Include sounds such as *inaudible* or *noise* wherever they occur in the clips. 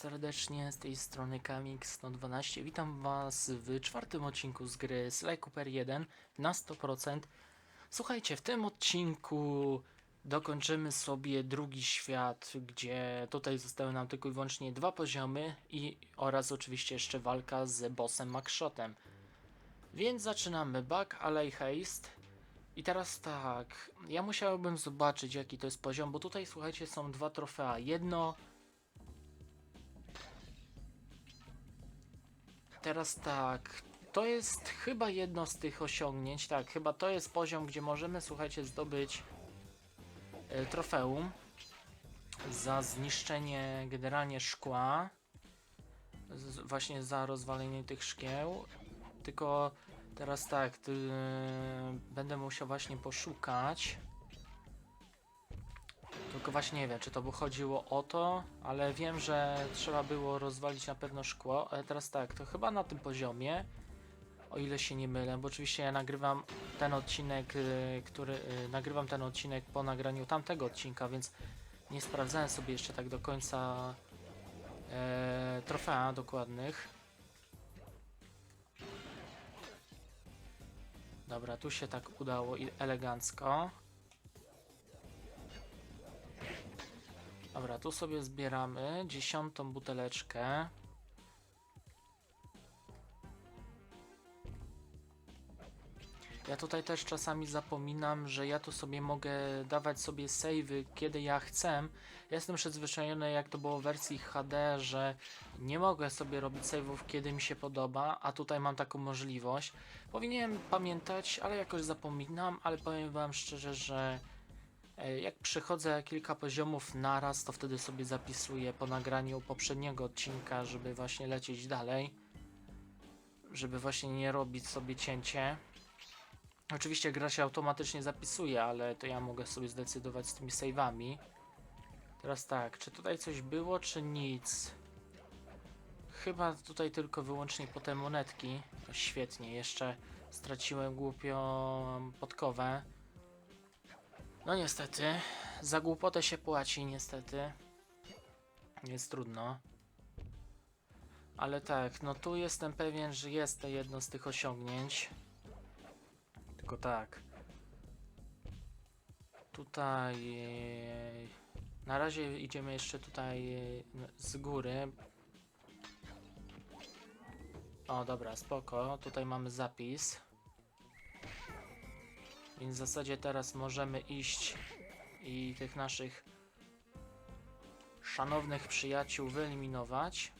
serdecznie, z tej strony Kamix112. Witam Was w czwartym odcinku z gry Sly Cooper 1 na 100%. Słuchajcie, w tym odcinku dokończymy sobie drugi świat, gdzie tutaj zostały nam tylko i wyłącznie dwa poziomy i oraz oczywiście jeszcze walka z bossem Maxshotem. Więc zaczynamy Back Alley Haste. I teraz tak, ja musiałbym zobaczyć jaki to jest poziom, bo tutaj słuchajcie są dwa trofea. Jedno Teraz tak, to jest chyba jedno z tych osiągnięć, tak, chyba to jest poziom, gdzie możemy, słuchajcie, zdobyć e, trofeum za zniszczenie generalnie szkła, właśnie za rozwalenie tych szkieł, tylko teraz tak, ty, będę musiał właśnie poszukać, tylko właśnie nie wiem, czy to by chodziło o to, ale wiem, że trzeba było rozwalić na pewno szkło, ale teraz tak, to chyba na tym poziomie, o ile się nie mylę, bo oczywiście ja nagrywam ten odcinek, y, który, y, nagrywam ten odcinek po nagraniu tamtego odcinka, więc nie sprawdzałem sobie jeszcze tak do końca e, trofea dokładnych. Dobra, tu się tak udało elegancko. Tu sobie zbieramy dziesiątą buteleczkę. Ja tutaj też czasami zapominam, że ja tu sobie mogę dawać sobie savey kiedy ja chcę. Ja jestem przyzwyczajony jak to było w wersji HD, że nie mogę sobie robić save'ów kiedy mi się podoba, a tutaj mam taką możliwość. Powinienem pamiętać, ale jakoś zapominam, ale powiem wam szczerze, że Jak przechodzę kilka poziomów naraz, to wtedy sobie zapisuję po nagraniu poprzedniego odcinka, żeby właśnie lecieć dalej. Żeby właśnie nie robić sobie cięcie. Oczywiście gra się automatycznie zapisuje, ale to ja mogę sobie zdecydować z tymi save'ami. Teraz tak, czy tutaj coś było, czy nic? Chyba tutaj tylko wyłącznie po te monetki. Świetnie, jeszcze straciłem głupią podkowę. No niestety, za głupotę się płaci niestety. Jest trudno. Ale tak, no tu jestem pewien, że jest to jedno z tych osiągnięć. Tylko tak. Tutaj... e, Na razie idziemy jeszcze tutaj e, z góry. O, dobra, spoko. Tutaj mamy zapis. Więc w zasadzie teraz możemy iść i tych naszych szanownych przyjaciół wyeliminować,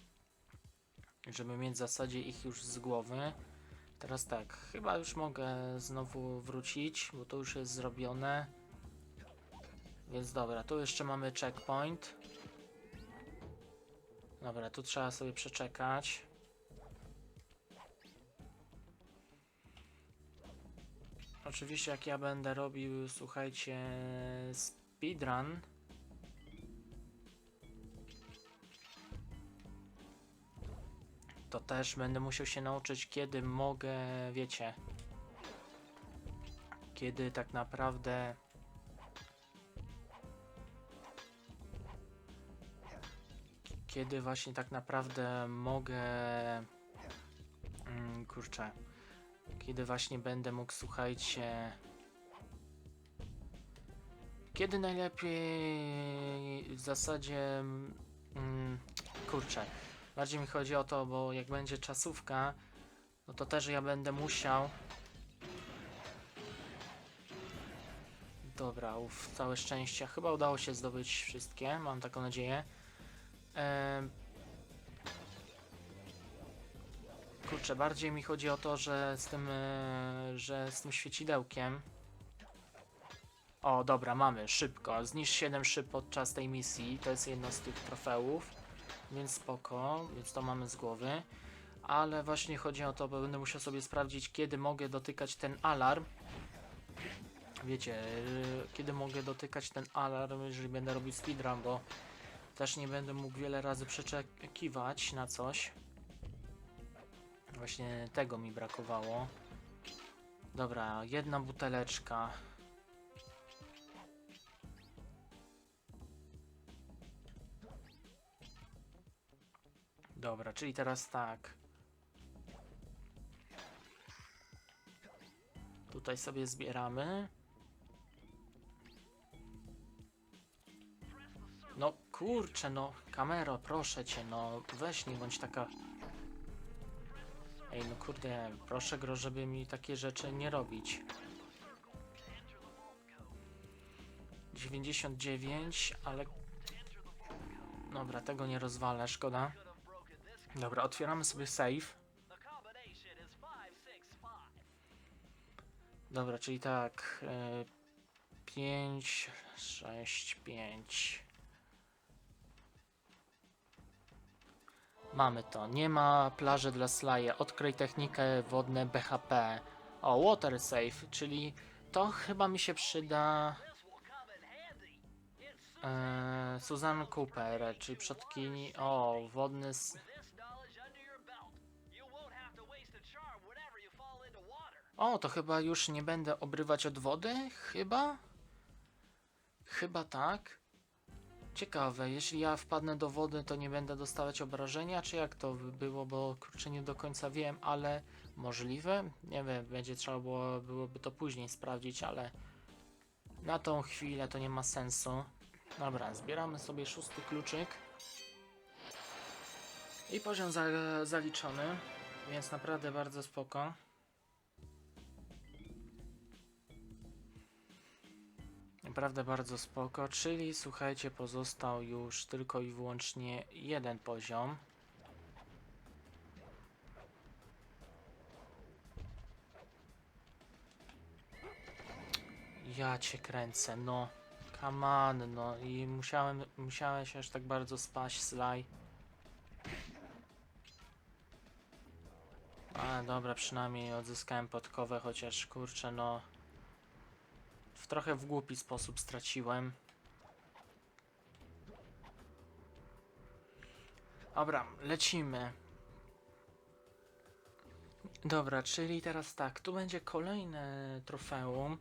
żeby mieć w zasadzie ich już z głowy. Teraz tak, chyba już mogę znowu wrócić, bo to już jest zrobione. Więc dobra, tu jeszcze mamy checkpoint. Dobra, tu trzeba sobie przeczekać. Oczywiście jak ja będę robił, słuchajcie, speedrun, to też będę musiał się nauczyć, kiedy mogę, wiecie, kiedy tak naprawdę kiedy właśnie tak naprawdę mogę mm, kurczę kiedy właśnie będę mógł, słuchajcie. Kiedy najlepiej w zasadzie. Mm, kurczę. Bardziej mi chodzi o to, bo jak będzie czasówka, no to też ja będę musiał. Dobra, uf, całe szczęście. Chyba udało się zdobyć wszystkie, mam taką nadzieję. Kurczę, bardziej mi chodzi o to, że z tym, e, że z tym świecidełkiem. O, dobra, mamy, szybko. Zniszcz 7 szyb podczas tej misji. To jest jedno z tych trofeów. Więc spoko, więc to mamy z głowy. Ale właśnie chodzi o to, bo będę musiał sobie sprawdzić, kiedy mogę dotykać ten alarm. Wiecie, e, kiedy mogę dotykać ten alarm, jeżeli będę robił speedrun, bo też nie będę mógł wiele razy przeczekiwać na coś. Właśnie tego mi brakowało. Dobra, jedna buteleczka. Dobra, czyli teraz tak. Tutaj sobie zbieramy. No kurczę, no kamero, proszę cię, no weź nie bądź taka. Ej, no kurde, proszę gro, żeby mi takie rzeczy nie robić. 99, ale. Dobra, tego nie rozwalę, szkoda. Dobra, otwieramy sobie save. Dobra, czyli tak. E, 5, 6, 5. Mamy to. Nie ma plaży dla slaje. Odkryj technikę wodne BHP. O, water safe, czyli to chyba mi się przyda. E, Susan Cooper, czyli przodkini. O, wodny. O, to chyba już nie będę obrywać od wody? Chyba? Chyba tak. Ciekawe, jeśli ja wpadnę do wody, to nie będę dostawać obrażenia, czy jak to by było, bo kurczę nie do końca wiem, ale możliwe. Nie wiem, będzie trzeba było, byłoby to później sprawdzić, ale na tą chwilę to nie ma sensu. Dobra, zbieramy sobie szósty kluczyk. I poziom za, zaliczony, więc naprawdę bardzo spoko. Naprawdę bardzo spoko, czyli słuchajcie, pozostał już tylko i wyłącznie jeden poziom. Ja cię kręcę, no. Come on, no i musiałem, się aż tak bardzo spaść, Sly. A, dobra, przynajmniej odzyskałem podkowę, chociaż kurczę, no trochę w głupi sposób straciłem. Dobra, lecimy. Dobra, czyli teraz tak, tu będzie kolejne trofeum.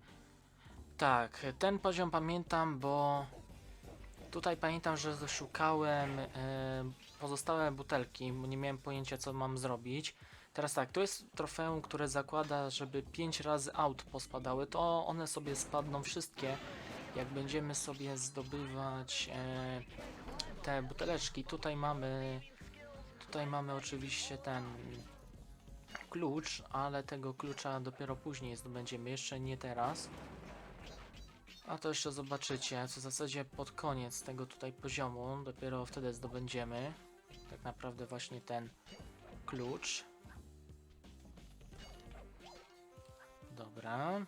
Tak, ten poziom pamiętam, bo tutaj pamiętam, że szukałem e, pozostałe butelki, bo nie miałem pojęcia co mam zrobić. Teraz tak, to jest trofeum, które zakłada, żeby 5 razy aut pospadały, to one sobie spadną wszystkie, jak będziemy sobie zdobywać e, te buteleczki. Tutaj mamy, tutaj mamy oczywiście ten klucz, ale tego klucza dopiero później zdobędziemy, jeszcze nie teraz. A to jeszcze zobaczycie, co w zasadzie pod koniec tego tutaj poziomu, dopiero wtedy zdobędziemy tak naprawdę właśnie ten klucz. Dobra.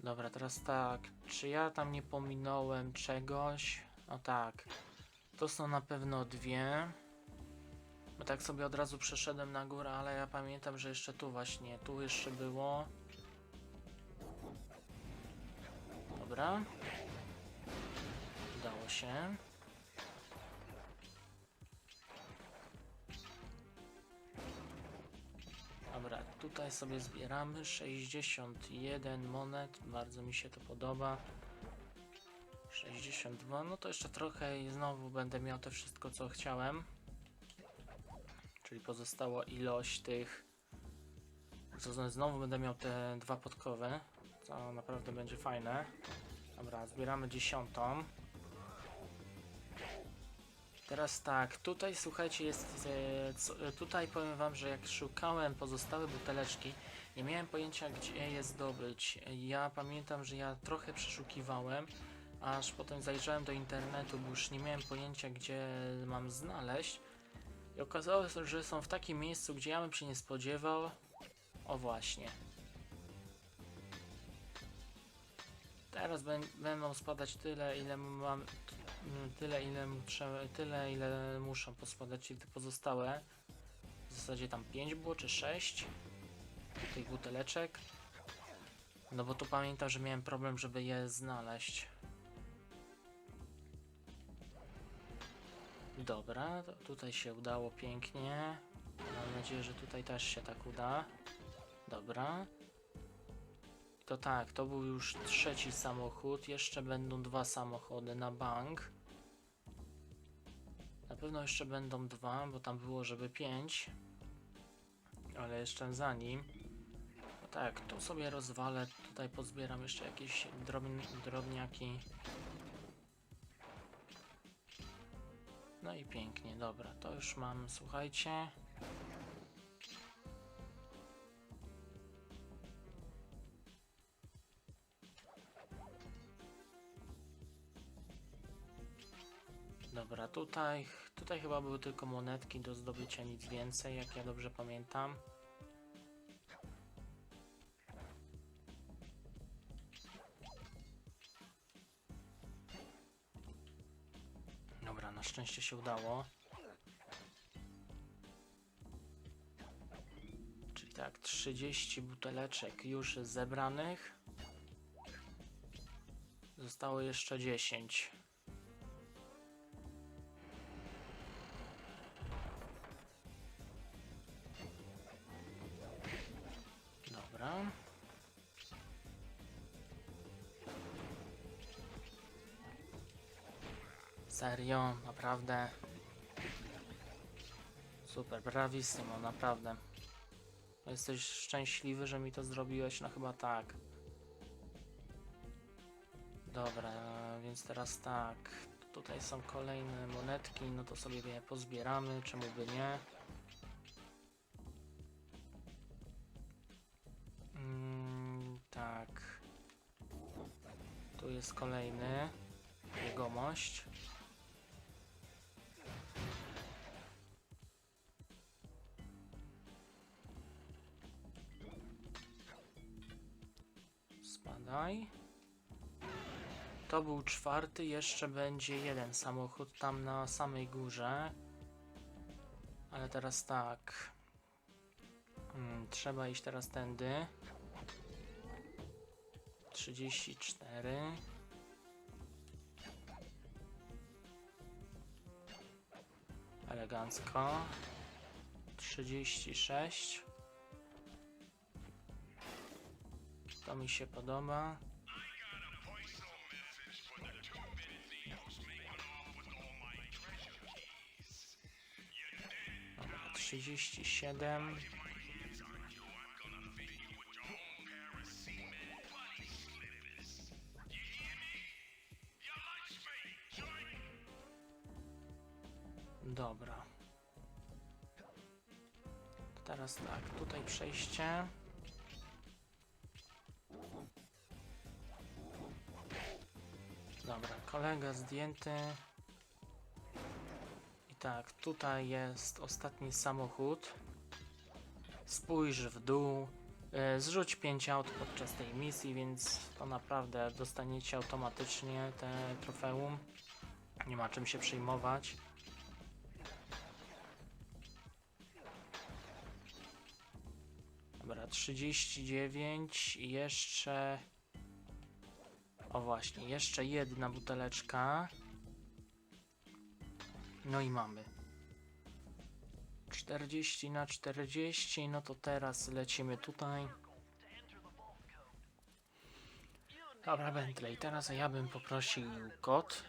Dobra, teraz tak. Czy ja tam nie pominąłem czegoś? No tak. To są na pewno dwie. Bo tak sobie od razu przeszedłem na górę, ale ja pamiętam, że jeszcze tu właśnie, tu jeszcze było. Dobra. Udało się. Dobra, tutaj sobie zbieramy 61 monet, bardzo mi się to podoba. 62, no to jeszcze trochę i znowu będę miał to wszystko co chciałem. Czyli pozostała ilość tych. Znowu będę miał te dwa podkowy, co naprawdę będzie fajne. Dobra, zbieramy dziesiątą. Teraz tak, tutaj słuchajcie, jest. E, co, e, tutaj powiem Wam, że jak szukałem pozostałe buteleczki, nie miałem pojęcia, gdzie je zdobyć. Ja pamiętam, że ja trochę przeszukiwałem, aż potem zajrzałem do internetu, bo już nie miałem pojęcia, gdzie mam znaleźć. I okazało się, że są w takim miejscu, gdzie ja bym się nie spodziewał. O właśnie. Teraz bę- będą spadać tyle, ile mam. Tyle, ile muszę, tyle, ile muszą pospadać, czyli te pozostałe. W zasadzie tam 5 było, czy 6 tych buteleczek. No bo tu pamiętam, że miałem problem, żeby je znaleźć. Dobra, tutaj się udało pięknie. Mam nadzieję, że tutaj też się tak uda. Dobra. To tak, to był już trzeci samochód. Jeszcze będą dwa samochody na bank. Na pewno jeszcze będą dwa, bo tam było, żeby pięć. Ale jeszcze za nim. No tak, tu sobie rozwalę. Tutaj pozbieram jeszcze jakieś drobn drobniaki. No i pięknie, dobra, to już mam, słuchajcie. Dobra, tutaj, tutaj chyba były tylko monetki do zdobycia, nic więcej, jak ja dobrze pamiętam. Dobra, na szczęście się udało. Czyli tak, 30 buteleczek już zebranych. Zostało jeszcze 10. Serio, naprawdę. Super, brawissimo, naprawdę. Jesteś szczęśliwy, że mi to zrobiłeś? No chyba tak. Dobra, więc teraz tak. Tutaj są kolejne monetki, no to sobie je pozbieramy, czemu by nie. Mm, tak. Tu jest kolejny jegomość. To był czwarty, jeszcze będzie jeden samochód tam na samej górze. Ale teraz tak. Hmm, trzeba iść teraz tędy. 34. Elegancko. 36. To mi się podoba. 37. Dobra. Teraz tak, tutaj przejście. Dobra, kolega zdjęty. Tak, tutaj jest ostatni samochód. Spójrz w dół. E, Zrzuć 5 aut podczas tej misji, więc to naprawdę dostaniecie automatycznie te trofeum. Nie ma czym się przejmować. Dobra, 39 i jeszcze... O właśnie, jeszcze jedna buteleczka. No i mamy. 40 na 40, no to teraz lecimy tutaj. Dobra, Bentley, teraz ja bym poprosił kod.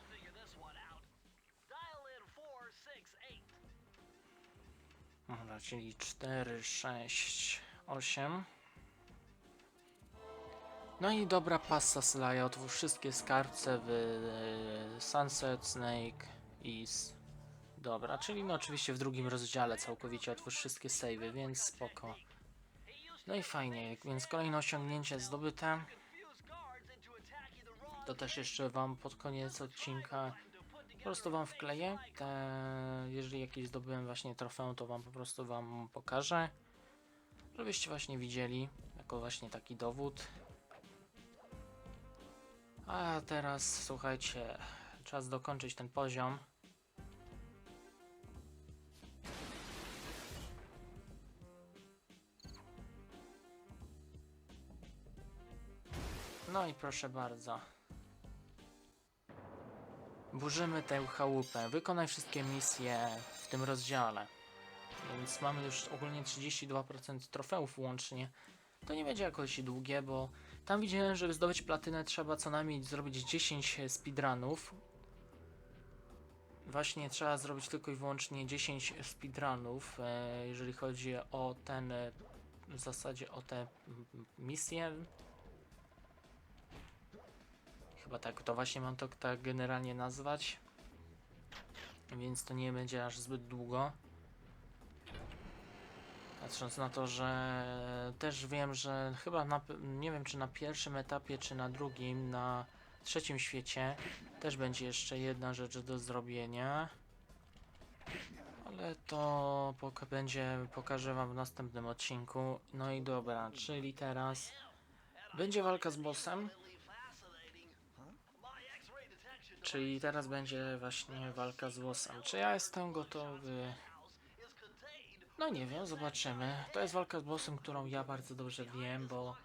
Dobra, czyli 4, 6, 8. No i dobra passa Slaja, otwórz wszystkie skarbce w e, Sunset, Snake i Dobra, czyli no oczywiście w drugim rozdziale całkowicie otwórz wszystkie savey, więc spoko. No i fajnie, więc kolejne osiągnięcie zdobyte. To też jeszcze wam pod koniec odcinka po prostu wam wkleję. Te, jeżeli jakieś zdobyłem właśnie trofeum, to wam po prostu wam pokażę. Żebyście właśnie widzieli, jako właśnie taki dowód. A teraz słuchajcie, czas dokończyć ten poziom. No i proszę bardzo. burzymy tę chałupę. Wykonaj wszystkie misje w tym rozdziale. Więc mamy już ogólnie 32% trofeów łącznie. To nie będzie jakoś długie, bo tam widziałem, żeby zdobyć platynę trzeba co najmniej zrobić 10 speedrunów. Właśnie trzeba zrobić tylko i wyłącznie 10 speedrunów, e, jeżeli chodzi o ten, w zasadzie o te mm, misje. Chyba tak, to właśnie mam to tak generalnie nazwać. Więc to nie będzie aż zbyt długo. Patrząc na to, że też wiem, że chyba na, nie wiem czy na pierwszym etapie, czy na drugim, na trzecim świecie też będzie jeszcze jedna rzecz do zrobienia. Ale to poka będzie, pokażę wam w następnym odcinku. No i dobra, czyli teraz będzie walka z bossem. Czyli teraz będzie właśnie walka z bossem. Czy ja jestem gotowy? No nie wiem, zobaczymy. To jest walka z bossem, którą ja bardzo dobrze wiem, bo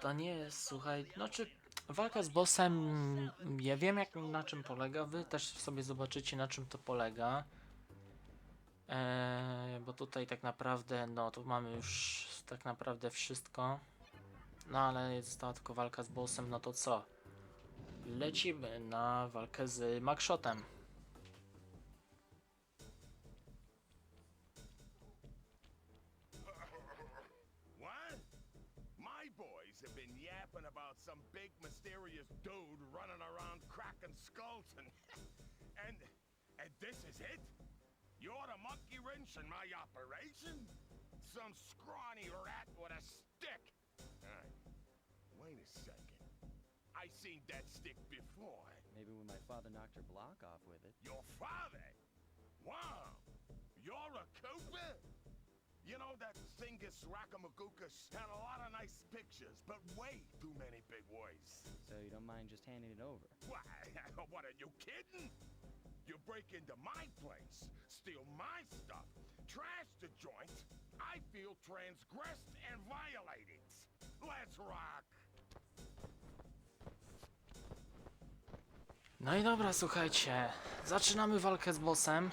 to nie jest, słuchaj, znaczy walka z bossem, ja wiem jak, na czym polega, wy też sobie zobaczycie na czym to polega. Eee, bo tutaj tak naprawdę, no tu mamy już tak naprawdę wszystko. No ale została tylko walka z bossem, no to co? Lecimy na walkę z yapping about some big mysterious dude running around cracking skulls and *laughs* and and this is it? You're the monkey wrench in my operation? Some scrawny rat with a I seen that stick before. Maybe when my father knocked her block off with it. Your father? Wow! You're a Cooper? You know that Singus Rakamagookus had a lot of nice pictures, but way too many big words. So you don't mind just handing it over? Why? *laughs* What are you kidding? You break into my place, steal my stuff, trash the joint. I feel transgressed and violated. Let's rock! No i dobra, słuchajcie. Zaczynamy walkę z bossem.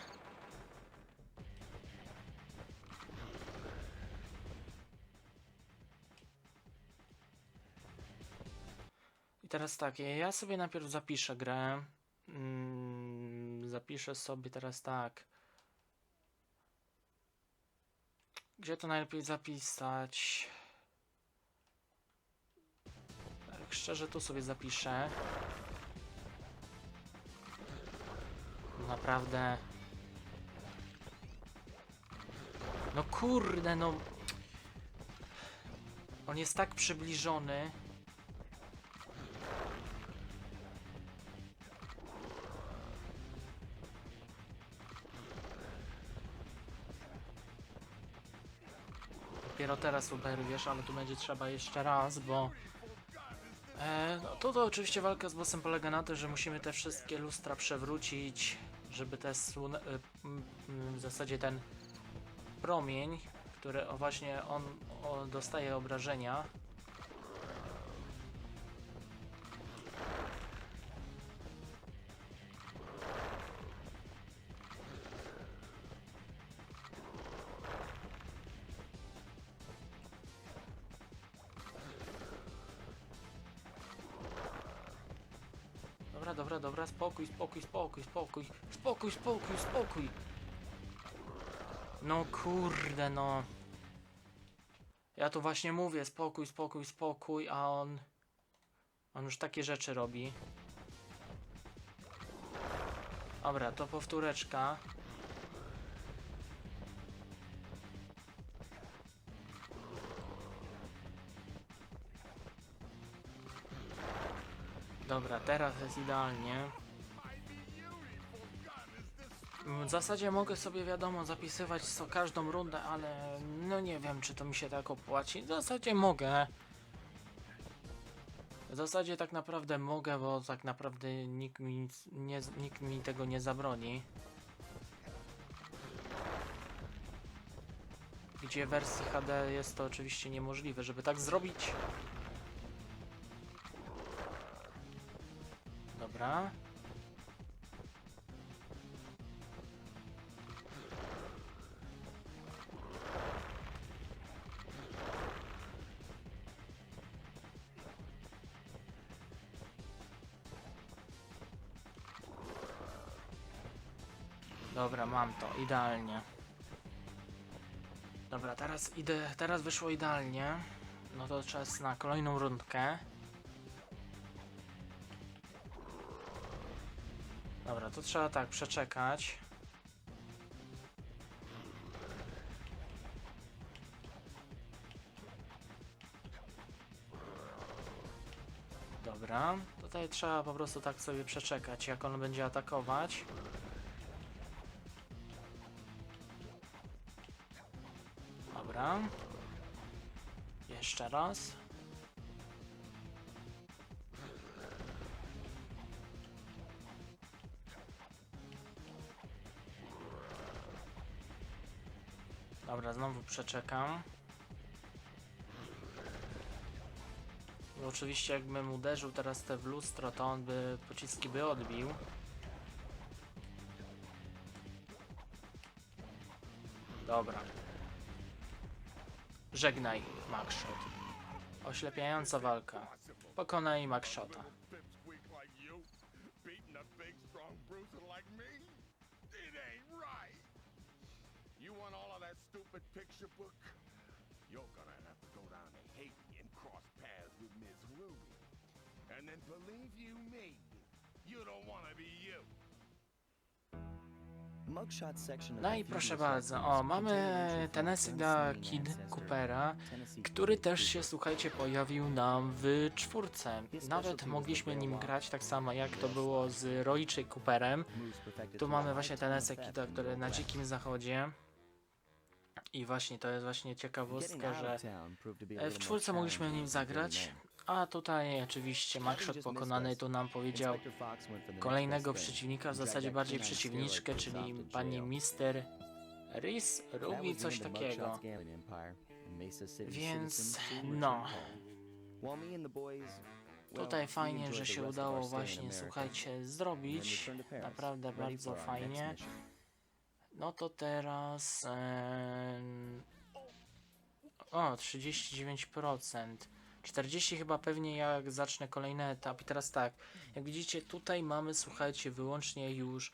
I teraz tak, ja sobie najpierw zapiszę grę. Mm, zapiszę sobie teraz tak. Gdzie to najlepiej zapisać? Tak szczerze, tu sobie zapiszę. Naprawdę. No kurde, no. On jest tak przybliżony. Dopiero teraz Uber, wiesz, ale tu będzie trzeba jeszcze raz, bo... E, no to, to oczywiście walka z bossem polega na tym, że musimy te wszystkie lustra przewrócić, żeby te słone, m, w zasadzie ten promień, który właśnie on dostaje obrażenia. Dobra, dobra, dobra, spokój, spokój, spokój, spokój, spokój, spokój, spokój. No kurde, no. Ja tu właśnie mówię, spokój, spokój, spokój, a on... On już takie rzeczy robi. Dobra, to powtóreczka. Dobra, teraz jest idealnie. W zasadzie mogę sobie wiadomo zapisywać co każdą rundę, ale no nie wiem czy to mi się tak opłaci. W zasadzie mogę. W zasadzie tak naprawdę mogę, bo tak naprawdę nikt mi, nic- nie, nikt mi tego nie zabroni. Gdzie w wersji HD jest to oczywiście niemożliwe, żeby tak zrobić. Dobra. Dobra, mam to, idealnie. Dobra, teraz idę, teraz wyszło idealnie. No to czas na kolejną rundkę. Dobra, to trzeba tak przeczekać. Dobra, tutaj trzeba po prostu tak sobie przeczekać, jak on będzie atakować. Dobra. Jeszcze raz. Przeczekam. Bo oczywiście jakbym uderzył teraz te w lustro, to on by pociski by odbił. Dobra. Żegnaj, Maxshot. Oślepiająca walka. Pokonaj Maxshota. Stupid picture book? You're gonna have to go down to Haiti and cross paths with Miss Ruby. And then believe you me, you don't want to be you. No i proszę bardzo, o, mamy Tennessee unseen Kid Coopera, który też się, słuchajcie, pojawił nam w czwórce. Nawet mogliśmy nim grać tak samo jak to było z Roy czy Cooperem. Tu mamy właśnie Tennessee Kida, który na dzikim zachodzie. I właśnie to jest właśnie ciekawostka, że w czwórce mogliśmy nim zagrać. A tutaj oczywiście Maxshot pokonany tu nam powiedział kolejnego przeciwnika, w zasadzie bardziej przeciwniczkę, czyli pani. Mister was the coś takiego. Więc, no. Tutaj fajnie, że się udało właśnie, słuchajcie, zrobić. Naprawdę bardzo fajnie. No to teraz... O, 39%. 40 chyba pewnie jak zacznę kolejny etap. I teraz tak, jak widzicie tutaj mamy, słuchajcie, wyłącznie już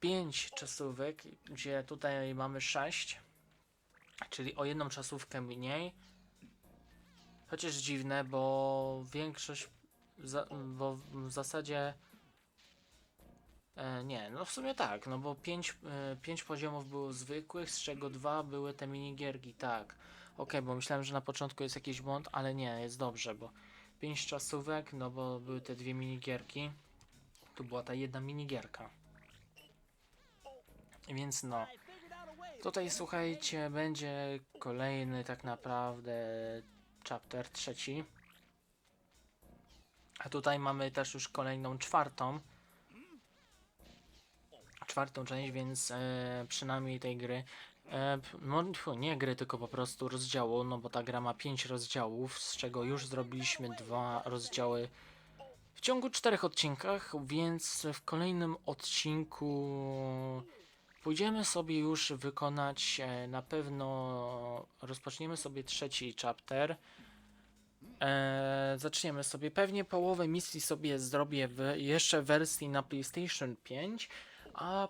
5 czasówek, gdzie tutaj mamy 6. Czyli o jedną czasówkę mniej. Chociaż dziwne, bo większość, bo w zasadzie E, nie, no w sumie tak, no bo 5 pięć poziomów było zwykłych, z czego dwa były te minigierki, tak. Okej, bo myślałem, że na początku jest jakiś błąd, ale nie, jest dobrze, bo 5 czasówek, no bo były te dwie minigierki. Tu była ta jedna minigierka. Więc no. Tutaj słuchajcie, będzie kolejny tak naprawdę chapter trzeci. A tutaj mamy też już kolejną czwartą czwartą część, więc e, przynajmniej tej gry. E, nie gry, tylko po prostu rozdziału, no bo ta gra ma 5 rozdziałów, z czego już zrobiliśmy dwa rozdziały w ciągu czterech odcinkach, więc w kolejnym odcinku pójdziemy sobie już wykonać e, na pewno rozpoczniemy sobie trzeci chapter. E, zaczniemy sobie. Pewnie połowę misji sobie zrobię w jeszcze wersji na PlayStation 5, a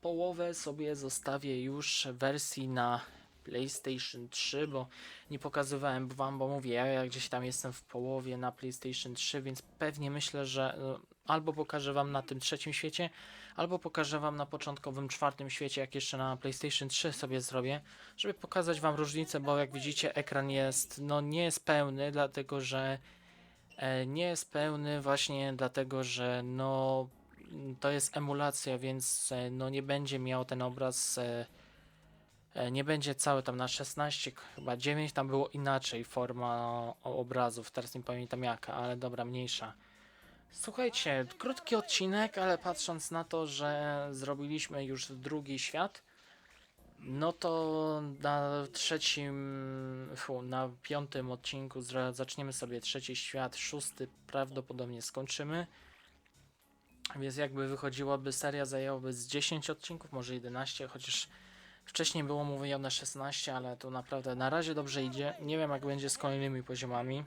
połowę sobie zostawię już wersji na PlayStation 3, bo nie pokazywałem wam, bo mówię, ja, gdzieś tam jestem w połowie na PlayStation 3, więc pewnie myślę, że e, albo pokażę wam na tym trzecim świecie, albo pokażę wam na początkowym czwartym świecie, jak jeszcze na PlayStation 3 sobie zrobię, żeby pokazać wam różnicę, bo jak widzicie ekran jest, no nie jest pełny, dlatego że e, nie jest pełny właśnie dlatego, że no to jest emulacja, więc e, no nie będzie miał ten obraz e, e, nie będzie cały tam na 16, chyba 9 tam było inaczej forma obrazów, teraz nie pamiętam jaka, ale dobra, mniejsza. Słuchajcie, krótki odcinek, ale patrząc na to, że zrobiliśmy już drugi świat, no to na trzecim, fu, na piątym odcinku zaczniemy sobie trzeci świat, szósty prawdopodobnie skończymy. Więc jakby wychodziłaby seria, zajęłaby z 10 odcinków, może 11, chociaż wcześniej było mówione 16, ale to naprawdę na razie dobrze idzie. Nie wiem jak będzie z kolejnymi poziomami,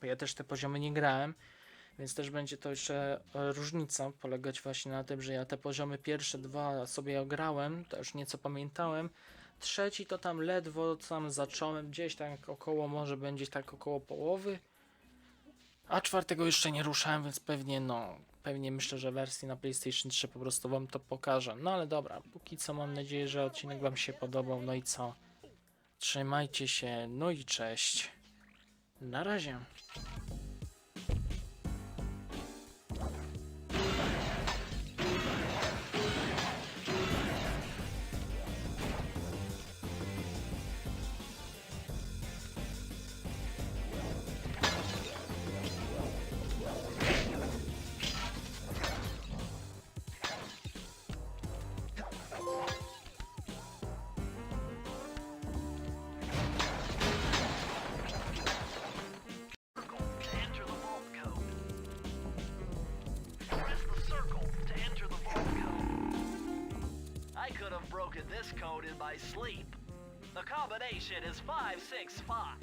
bo ja też te poziomy nie grałem, Więc też będzie to jeszcze e, różnica polegać właśnie na tym, że ja te poziomy pierwsze dwa sobie ograłem, to już nieco pamiętałem. Trzeci to tam ledwo tam zacząłem, gdzieś tak około, może będzie tak około połowy. A czwartego jeszcze nie ruszałem, więc pewnie no, pewnie myślę, że wersji na PlayStation 3 po prostu wam to pokażę. No ale dobra, póki co mam nadzieję, że odcinek wam się podobał. No i co? Trzymajcie się, no i cześć. Na razie. Broken this code in my sleep. The combination is 565.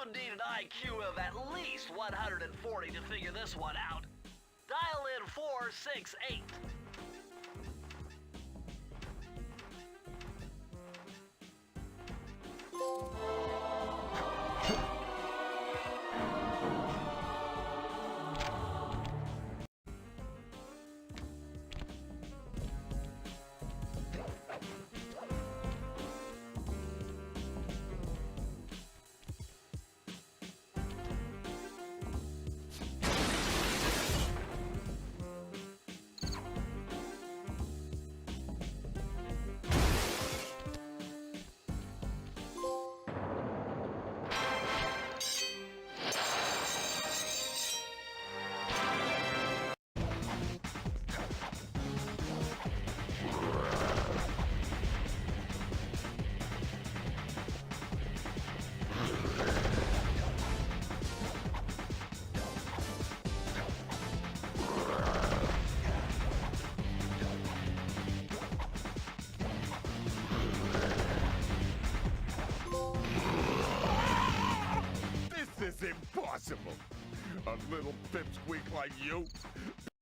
You need an IQ of at least 140 to figure this one out. Dial in 468. Pipsqueak like you?